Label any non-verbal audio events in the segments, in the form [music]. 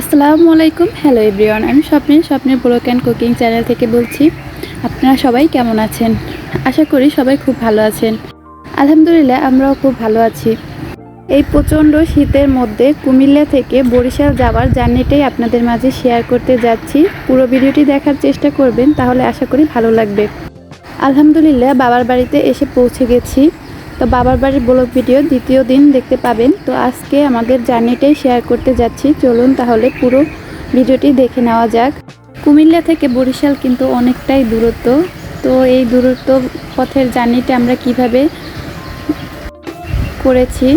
আসসালামু আলাইকুম। Hello everyone আমি স্বপ্নের স্বপ্নের ব্লগ অ্যান্ড কুকিং চ্যানেল থেকে বলছি, আপনারা সবাই কেমন আছেন? আশা করি সবাই খুব ভালো আছেন। আলহামদুলিল্লাহ, আমরাও খুব ভালো আছি। এই প্রচণ্ড শীতের মধ্যে কুমিল্লা থেকে বরিশাল যাওয়ার জার্নিটাই আপনাদের মাঝে শেয়ার করতে যাচ্ছি। পুরো ভিডিওটি দেখার চেষ্টা করবেন, তাহলে আশা করি ভালো লাগবে। আলহামদুলিল্লাহ, বাবার বাড়িতে এসে পৌঁছে গেছি। তো বাবার বাড়ির ব্লগ ভিডিও দ্বিতীয় দিন দেখতে পাবেন। তো আজকে আমাদের জার্নিটাই শেয়ার করতে যাচ্ছি। চলুন তাহলে পুরো ভিডিওটি দেখে নেওয়া যাক। কুমিল্লা থেকে বরিশাল কিন্তু অনেকটাই দূরত্ব। তো এই দূরত্ব পথের জার্নিটা আমরা কীভাবে করেছি?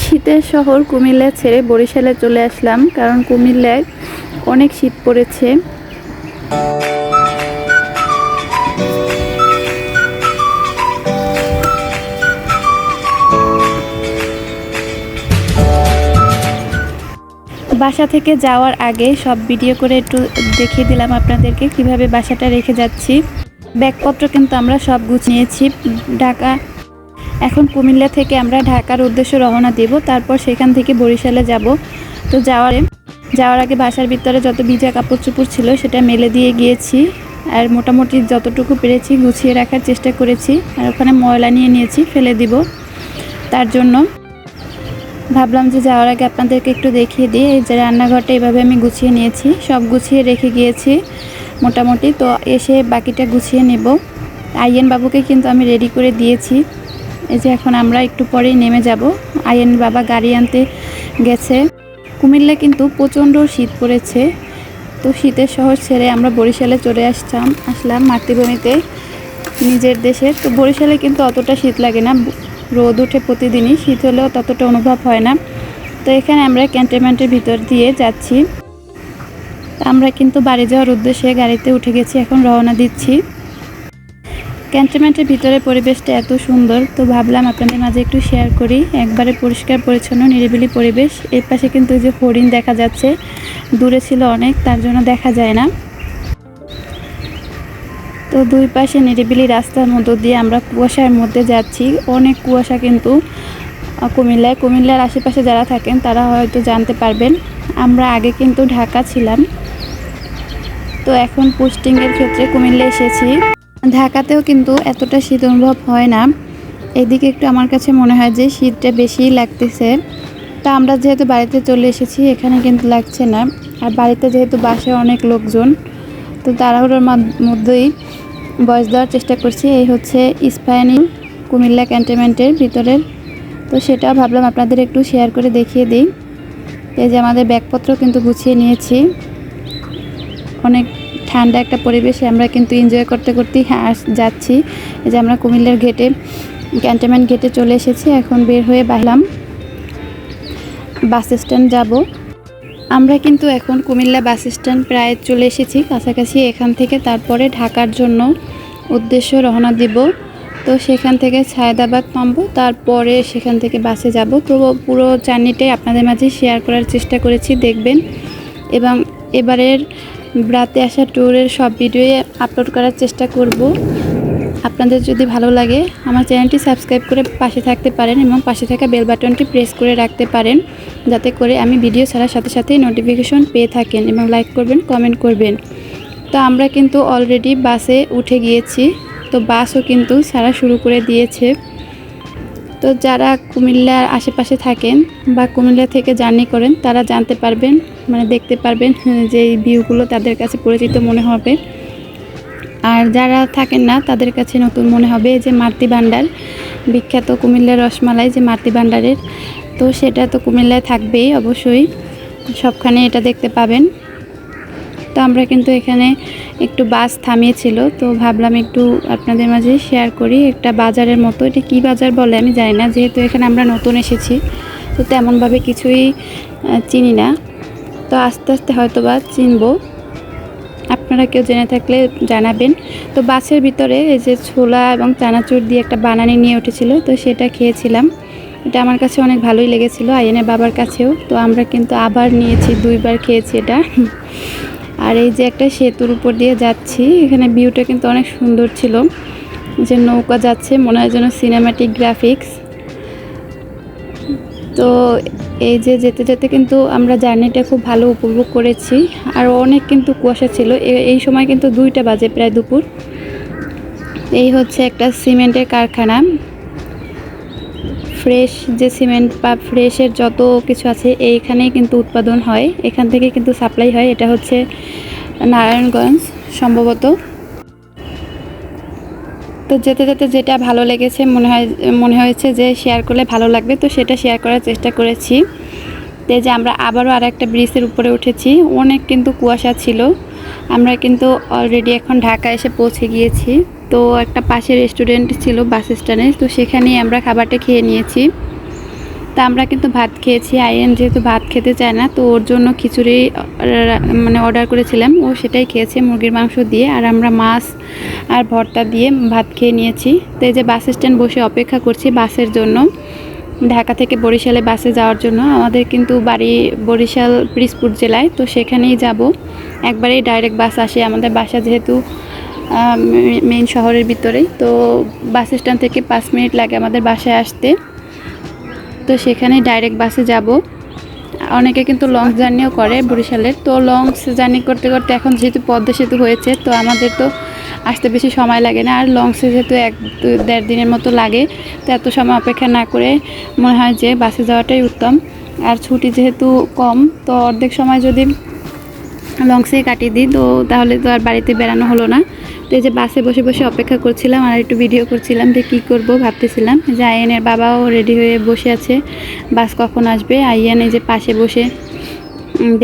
শীতের শহর কুমিল্লা ছেড়ে বরিশালে চলে আসলাম। কারণ কুমিল্লায় অনেক শীত পড়েছে। বাসা থেকে যাওয়ার আগে সব ভিডিও করে একটু দেখিয়ে দিলাম আপনাদেরকে কীভাবে বাসাটা রেখে যাচ্ছি। ব্যাগপত্র কিন্তু আমরা সব গুছিয়েছি ঢাকা, এখন কুমিল্লা থেকে আমরা ঢাকার উদ্দেশ্যে রওনা দেব। তারপর সেখান থেকে বরিশালে যাব। তো যাওয়ার যাওয়ার আগে বাসার ভিতরে যত ভিজা কাপড় চোপড় ছিল সেটা মেলে দিয়ে গিয়েছি। আর মোটামুটি যতটুকু পেরেছি গুছিয়ে রাখার চেষ্টা করেছি। আর ওখানে ময়লা নিয়ে নিয়েছি, ফেলে দিব। তার জন্য ভাবলাম যে যাওয়ার আগে আপনাদেরকে একটু দেখিয়ে দিই যে রান্নাঘরটা এভাবে আমি গুছিয়ে নিয়েছি। সব গুছিয়ে রেখে গিয়েছি মোটামুটি, তো এসে বাকিটা গুছিয়ে নেব। আইয়েন বাবুকে কিন্তু আমি রেডি করে দিয়েছি। এই যে এখন আমরা একটু পরেই নেমে যাব। আইয়েন বাবা গাড়ি আনতে গেছে। কুমিল্লা কিন্তু প্রচণ্ড শীত পড়েছে, তো শীতের শহর ছেড়ে আমরা বরিশালে চলে আসতাম, আসলাম মাতৃভূমিতে, নিজের দেশে তো বরিশালে কিন্তু অতটা শীত লাগে না রোদ ওঠে প্রতিদিনই শীত হলেও ততটা অনুভব হয় না। তো এখানে আমরা ক্যান্টনমেন্টের ভিতর দিয়ে যাচ্ছি। আমরা কিন্তু বাড়ি যাওয়ার উদ্দেশ্যে গাড়িতে উঠে গেছি, এখন রওনা দিচ্ছি। ক্যান্টনমেন্টের ভিতরে পরিবেশটা এত সুন্দর, তো ভাবলাম আপনাদের মাঝে একটু শেয়ার করি। একবারে পরিষ্কার, পরিচ্ছন্ন, নিরিবিলি পরিবেশ। এর পাশে কিন্তু যে হরিণ দেখা যাচ্ছে, দূরে ছিল অনেক, তার জন্য দেখা যায় না। তো দুই পাশে নিরিবিলি রাস্তার মধ্য দিয়ে আমরা কুয়াশার মধ্যে যাচ্ছি। অনেক কুয়াশা কিন্তু কুমিল্লায়। কুমিল্লার আশেপাশে যারা থাকেন, তারা হয়তো জানতে পারবেন। আমরা আগে কিন্তু ঢাকা ছিলাম। তো এখন পোস্টিংয়ের ক্ষেত্রে কুমিল্লা এসেছি। ঢাকাতেও কিন্তু এতটা শীত অনুভব হয় না। এদিকে একটু আমার কাছে মনে হয় যে শীতটা বেশিই লাগতেছে। তা আমরা যেহেতু বাড়িতে চলে এসেছি, এখানে কিন্তু লাগছে না। আর বাড়িতে যেহেতু বাসায় অনেক লোকজন, তো তাড়াহুড়োর মধ্যেই বয়স দেওয়ার চেষ্টা করছি, এই হচ্ছে ইস্পায়ানি কুমিল্লা ক্যান্টনমেন্টের ভিতরের। তো সেটা ভাবলাম আপনাদের একটু শেয়ার করে দেখিয়ে দিই। এই যে আমাদের ব্যাগপত্র কিন্তু গুছিয়ে নিয়েছি। অনেক ঠান্ডা একটা পরিবেশে আমরা কিন্তু এনজয় করতে করতেই হাস- যাচ্ছি। এই যে আমরা কুমিল্লার গেটে ক্যান্টনমেন্ট গেটে চলে এসেছি। এখন বের হয়ে বাহলাম বাস স্ট্যান্ড যাব। আমরা কিন্তু এখন কুমিল্লা বাস স্ট্যান্ড প্রায় চলে এসেছি, কাছাকাছি এখান থেকে। তারপরে ঢাকার জন্য উদ্দেশ্য রওনা দিব। তো সেখান থেকে ছায়দাবাদ নামবো, তারপরে সেখান থেকে বাসে যাব। তো পুরো জার্নিটাই আপনাদের মাঝে শেয়ার করার চেষ্টা করেছি, দেখবেন। এবং এবারের রাতে আসা ট্যুরের সব ভিডিওই আপলোড করার চেষ্টা করব। আপনাদের যদি ভালো লাগে আমার চ্যানেলটি সাবস্ক্রাইব করে পাশে থাকতে পারেন এবং পাশে থাকা বেল বাটনটি প্রেস করে রাখতে পারেন যাতে করে আমি ভিডিও ছাড়ার সাথে সাথে নোটিফিকেশন পেয়ে থাকেন এবং লাইক করবেন কমেন্ট করবেন। তো আমরা কিন্তু অলরেডি বাসে উঠে গিয়েছি তো বাসও কিন্তু ছাড়া শুরু করে দিয়েছে। তো যারা কুমিল্লার আশেপাশে থাকেন বা কুমিল্লা থেকে জার্নি করেন তারা জানতে পারবেন মানে দেখতে পারবেন হ্যাঁ, যে এই ভিউগুলো তাদের কাছে পরিচিত মনে হবে। আর যারা থাকেন না, তাদের কাছে নতুন মনে হবে যে মাতৃ ভাণ্ডার বিখ্যাত কুমিল্লার রসমালাই যে মাতৃ ভাণ্ডারের তো সেটা তো কুমিল্লায় থাকবেই অবশ্যই, সবখানে এটা দেখতে পাবেন। তো আমরা কিন্তু এখানে একটু বাস থামিয়েছিল, তো ভাবলাম একটু আপনাদের মাঝে শেয়ার করি একটা বাজারের মতো। এটা কি বাজার বলে আমি জানি না, যেহেতু এখানে আমরা নতুন এসেছি, তো তেমনভাবে কিছুই চিনি না। তো আস্তে আস্তে হয়তো বা চিনবো। আপনারা কেউ জেনে থাকলে জানাবেন। তো বাসের ভিতরে এই যে ছোলা এবং চানাচুর দিয়ে একটা বানানি নিয়ে উঠেছিল, তো সেটা খেয়েছিলাম। এটা আমার কাছে অনেক ভালোই লেগেছিল আইনের বাবার কাছেও। তো আমরা কিন্তু আবার নিয়েছি, দুইবার খেয়েছি এটা। আর এই যে একটা সেতুর উপর দিয়ে যাচ্ছি, এখানে ভিউটা কিন্তু অনেক সুন্দর ছিল। যে নৌকা যাচ্ছে, মনে হয় যেন সিনেমাটিক গ্রাফিক্স তো এই যে যেতে যেতে কিন্তু আমরা জার্নিটা খুব ভালো উপভোগ করেছি। আর অনেক কিন্তু কুয়াশা ছিল। এই সময় কিন্তু দুইটা বাজে প্রায় দুপুর। এই হচ্ছে একটা সিমেন্টের কারখানা। ফ্রেশ যে সিমেন্ট বা ফ্রেশের যত কিছু আছে, এইখানেই কিন্তু উৎপাদন হয়। এখান থেকে কিন্তু সাপ্লাই হয়। এটা হচ্ছে নারায়ণগঞ্জ, সম্ভবত। তো যেতে যেতে যেটা ভালো লেগেছে, মনে হয়, মনে হয়েছে যে শেয়ার করলে ভালো লাগবে। তো সেটা শেয়ার করার চেষ্টা করেছি। তো যে আমরা আবারও আর একটা ব্রিজের উপরে উঠেছি। অনেক কিন্তু কুয়াশা ছিল। আমরা কিন্তু অলরেডি এখন ঢাকা এসে পৌঁছে গিয়েছি। তো একটা পাশে রেস্টুরেন্ট ছিল, বাস স্ট্যান্ডে। তো সেখানেই আমরা খাবারটা খেয়ে নিয়েছি। তা আমরা কিন্তু ভাত খেয়েছি। আইএন যেহেতু ভাত খেতে চায় না, তো ওর জন্য খিচুড়ি মানে অর্ডার করেছিলাম। ও সেটাই খেয়েছে মুরগির মাংস দিয়ে। আর আমরা মাছ আর ভর্তা দিয়ে ভাত খেয়ে নিয়েছি। তো এই যে বাস স্ট্যান্ড বসে অপেক্ষা করছি বাসের জন্য। ঢাকা থেকে বরিশালে বাসে যাওয়ার জন্য। আমাদের কিন্তু বাড়ি বরিশাল পিরিজপুর জেলায়। তো সেখানেই যাব। একবারেই ডাইরেক্ট বাস আসে। আমাদের বাসা যেহেতু মেইন শহরের ভিতরেই। তো বাস স্ট্যান্ড থেকে পাঁচ মিনিট লাগে আমাদের বাসায় আসতে। তো সেখানে ডাইরেক্ট বাসে যাব। অনেকে কিন্তু লং জার্নিও করে বরিশালের। তো লং জার্নি করতে করতে এখন যেহেতু পদ্মা সেতু হয়েছে, তো আমাদের তো আসতে বেশি সময় লাগে না। আর লংসে যেহেতু এক দেড় দিনের মতো লাগে, তো এত সময় অপেক্ষা না করে মনে হয় যে বাসে যাওয়াটাই উত্তম। আর ছুটি যেহেতু কম, তো অর্ধেক সময় যদি লংসেই কাটিয়ে দিই, তো তাহলে তো আর বাড়িতে বেড়ানো হলো না। তো এই যে বাসে বসে বসে অপেক্ষা করছিলাম আর একটু ভিডিও করছিলাম যে কী করব ভাবতেছিলাম। যে আইয়ানের বাবাও রেডি হয়ে বসে আছে। বাস কখন আসবে? আইয়ান এই যে পাশে বসে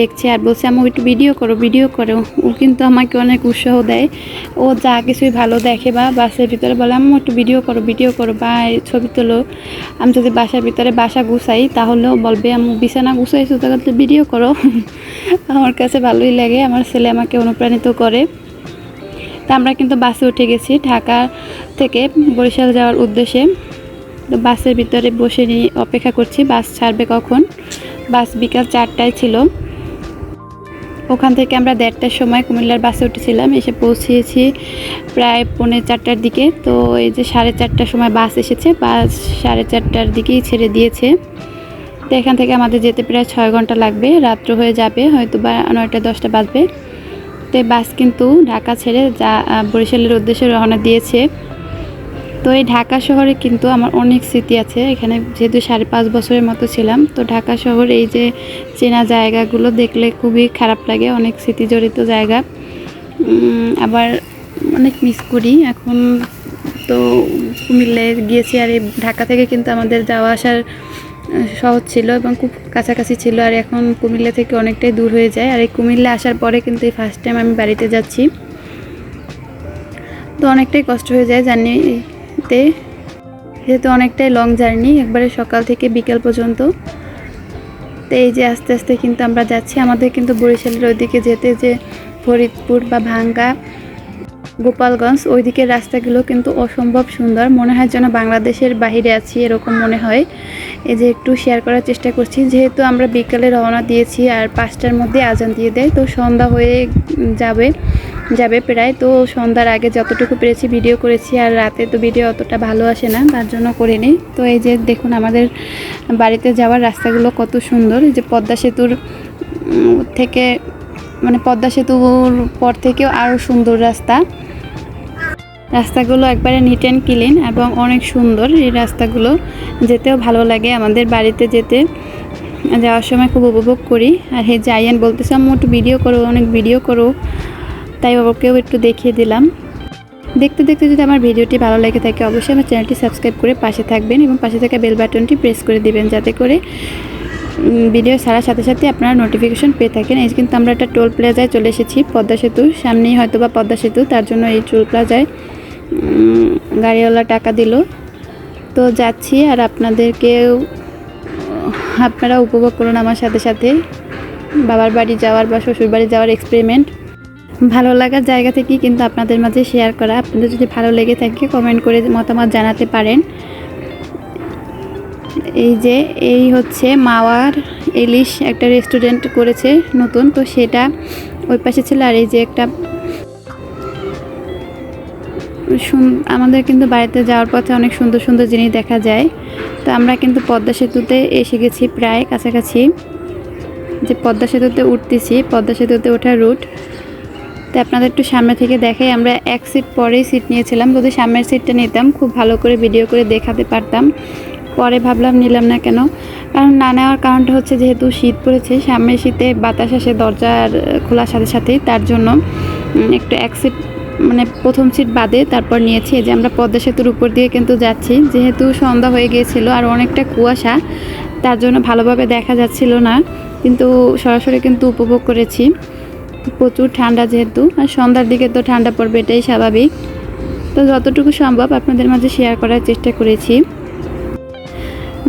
দেখছে আর বলছে আমি একটু ভিডিও করো ভিডিও করো। ও কিন্তু আমাকে অনেক উৎসাহ দেয়। ও যা কিছুই ভালো দেখে বা বাসের ভিতরে বলে আমি একটু ভিডিও করো ভিডিও করো, বা ছবি তোলো। আমি যদি বাসার ভিতরে বাসা গুছাই তাহলেও বলবে আমি বিছানা গুছাইছো, তাহলে ভিডিও করো। [laughs] আমার কাছে ভালোই লাগে। আমার ছেলে আমাকে অনুপ্রাণিত করে। তা আমরা কিন্তু বাসে উঠে গেছি ঢাকা থেকে বরিশাল যাওয়ার উদ্দেশ্যে। তো বাসের ভিতরে বসে নিয়ে অপেক্ষা করছি, বাস ছাড়বে কখন? বাস বিকাল চারটায় ছিল। ওখান থেকে আমরা দেড়টার সময় কুমিল্লার বাসে উঠেছিলাম, এসে পৌঁছেছি প্রায় পৌনে চারটার দিকে। তো এই যে সাড়ে চারটার সময় বাস এসেছে, বাস সাড়ে চারটার দিকেই ছেড়ে দিয়েছে। তো এখান থেকে আমাদের যেতে প্রায় ছয় ঘণ্টা লাগবে, রাত্র হয়ে যাবে হয়তো বা নয়টা দশটা বাজবে। তো বাস কিন্তু ঢাকা ছেড়ে যা বরিশালের উদ্দেশ্যে রওনা দিয়েছে। তো এই ঢাকা শহরে কিন্তু আমার অনেক স্মৃতি আছে। এখানে যেহেতু সাড়ে পাঁচ বছরের মতো ছিলাম, তো ঢাকা শহর এই যে চেনা জায়গাগুলো দেখলে খুবই খারাপ লাগে, অনেক স্মৃতি জড়িত জায়গা আবার অনেক মিস করি। এখন তো কুমিল্লায় গিয়েছি আর এই ঢাকা থেকে কিন্তু আমাদের যাওয়া আসার সহজ ছিল এবং খুব কাছাকাছি ছিল আর এখন কুমিল্লা থেকে অনেকটাই দূর হয়ে যায়। আর এই কুমিল্লা আসার পরে কিন্তু এই ফার্স্ট টাইম আমি বাড়িতে যাচ্ছি। তো অনেকটাই কষ্ট হয়ে যায় জার্নিতে। যেহেতু অনেকটাই লং জার্নি একবারে সকাল থেকে বিকেল পর্যন্ত। তো এই যে আস্তে আস্তে কিন্তু আমরা যাচ্ছি। আমাদের কিন্তু বরিশালের ওইদিকে যেতে যে ফরিদপুর বা ভাঙ্গা গোপালগঞ্জ ওই দিকের রাস্তাগুলো কিন্তু অসম্ভব সুন্দর। মনে হয় যেন বাংলাদেশের বাইরে আছি, এরকম মনে হয়। এই যে একটু শেয়ার করার চেষ্টা করছি, যেহেতু আমরা বিকালে রওনা দিয়েছি আর পাঁচটার মধ্যে আজান দিয়ে দেয়, তো সন্ধ্যা হয়ে যাবে যাবে প্রায়। তো সন্ধ্যার আগে যতটুকু পেরেছি ভিডিও করেছি, আর রাতে তো ভিডিও অতটা ভালো আসে না, তার জন্য করিনি। তো এই যে দেখুন আমাদের বাড়িতে যাওয়ার রাস্তাগুলো কত সুন্দর। এই যে পদ্মা সেতুর থেকে মানে পদ্মা সেতুর পর থেকেও আরও সুন্দর রাস্তা। রাস্তাগুলো একবারে নিট অ্যান্ড ক্লিন এবং অনেক সুন্দর। এই রাস্তাগুলো যেতেও ভালো লাগে, আমাদের বাড়িতে যেতে। যাওয়ার সময় খুব উপভোগ করি। আর হে জাইয়ান বলতেছে, আম্মু, একটু ভিডিও করো, অনেক ভিডিও করো। তাই ওকেও একটু দেখিয়ে দিলাম। দেখতে দেখতে যদি আমার ভিডিওটি ভালো লেগে থাকে, অবশ্যই আমার চ্যানেলটি সাবস্ক্রাইব করে পাশে থাকবেন এবং পাশে থাকা বেল বাটনটি প্রেস করে দিবেন, যাতে করে ভিডিও ছাড়ার সাথে সাথে আপনারা নোটিফিকেশন পেয়ে থাকেন। এই কিন্তু আমরা একটা টোল প্লাজায় চলে এসেছি, পদ্মা সেতু। সামনেই হয়তো বা পদ্মা সেতু, তার জন্য এই টোল প্লাজায় গাড়িওয়ালা টাকা দিল। তো যাচ্ছি আর আপনাদেরকেও, আপনারা উপভোগ করুন আমার সাথে সাথে। বাবার বাড়ি যাওয়ার বা শ্বশুর বাড়ি যাওয়ার এক্সপেরিমেন্ট ভালো লাগার জায়গা থেকেই কিন্তু আপনাদের মাঝে শেয়ার করা। আপনাদের যদি ভালো লেগে থাকে কমেন্ট করে মতামত জানাতে পারেন। এই যে, এই হচ্ছে মাওয়ার ইলিশ একটা রেস্টুরেন্ট করেছে নতুন, তো সেটা ওই পাশে ছিল আর এই যে একটা আমাদের কিন্তু বাড়িতে যাওয়ার পথে অনেক সুন্দর সুন্দর জিনিস দেখা যায়। তো আমরা কিন্তু পদ্মা সেতুতে এসে গেছি প্রায় কাছাকাছি। যে পদ্মা সেতুতে উঠতেছি, পদ্মা সেতুতে ওঠার রুট তো আপনাদের একটু সামনে থেকে দেখাই, আমরা এক সিট পরেই সিট নিয়েছিলাম। যদি সামনের সিটটা নিতাম, খুব ভালো করে ভিডিও করে দেখাতে পারতাম। পরে ভাবলাম নিলাম না কেন। কারণ না নেওয়ার কারণটা হচ্ছে যেহেতু শীত পড়েছে সামনে শীতে বাতাস আসে দরজার খোলার সাথে সাথেই। তার জন্য একটু এক সিট মানে প্রথম সিট বাদে তারপর নিয়েছি। যে আমরা পদ্মা সেতুর উপর দিয়ে কিন্তু যাচ্ছি। যেহেতু সন্ধ্যা হয়ে গিয়েছিল আর অনেকটা কুয়াশা, তার জন্য ভালোভাবে দেখা যাচ্ছিল না। কিন্তু সরাসরি কিন্তু উপভোগ করেছি। প্রচুর ঠান্ডা যেহেতু, আর সন্ধ্যার দিকে তো ঠান্ডা পড়বে এটাই স্বাভাবিক। তো যতটুকু সম্ভব আপনাদের মাঝে শেয়ার করার চেষ্টা করেছি।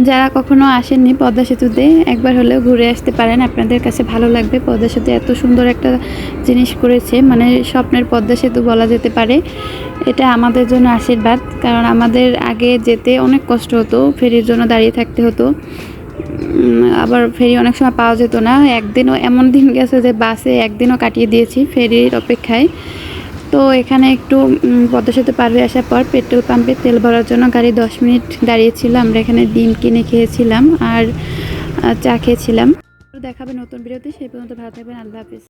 যারা কখনো আসেননি পদ্মা সেতুতে, একবার হলেও ঘুরে আসতে পারেন। আপনাদের কাছে ভালো লাগবে। পদ্মা সেতু এত সুন্দর একটা জিনিস করেছে। মানে স্বপ্নের পদ্মা সেতু বলা যেতে পারে। এটা আমাদের জন্য আশীর্বাদ। কারণ আমাদের আগে যেতে অনেক কষ্ট হতো। ফেরির জন্য দাঁড়িয়ে থাকতে হতো। আবার ফেরি অনেক সময় পাওয়া যেত না। একদিনও এমন দিন গেছে যে বাসে একদিনও কাটিয়ে দিয়েছি ফেরির অপেক্ষায়। তো এখানে একটু পদ্মা সেতু পার হয়ে আসার পর পেট্রোল পাম্পে তেল ভরার জন্য গাড়ি দশ মিনিট দাঁড়িয়েছিল। আমরা এখানে ডিম কিনে খেয়েছিলাম আর চা খেয়েছিলাম। দেখাবে নতুন ভিডিওতে। সেই পর্যন্ত ভালো থাকবেন। আল্লাহ হাফিজ।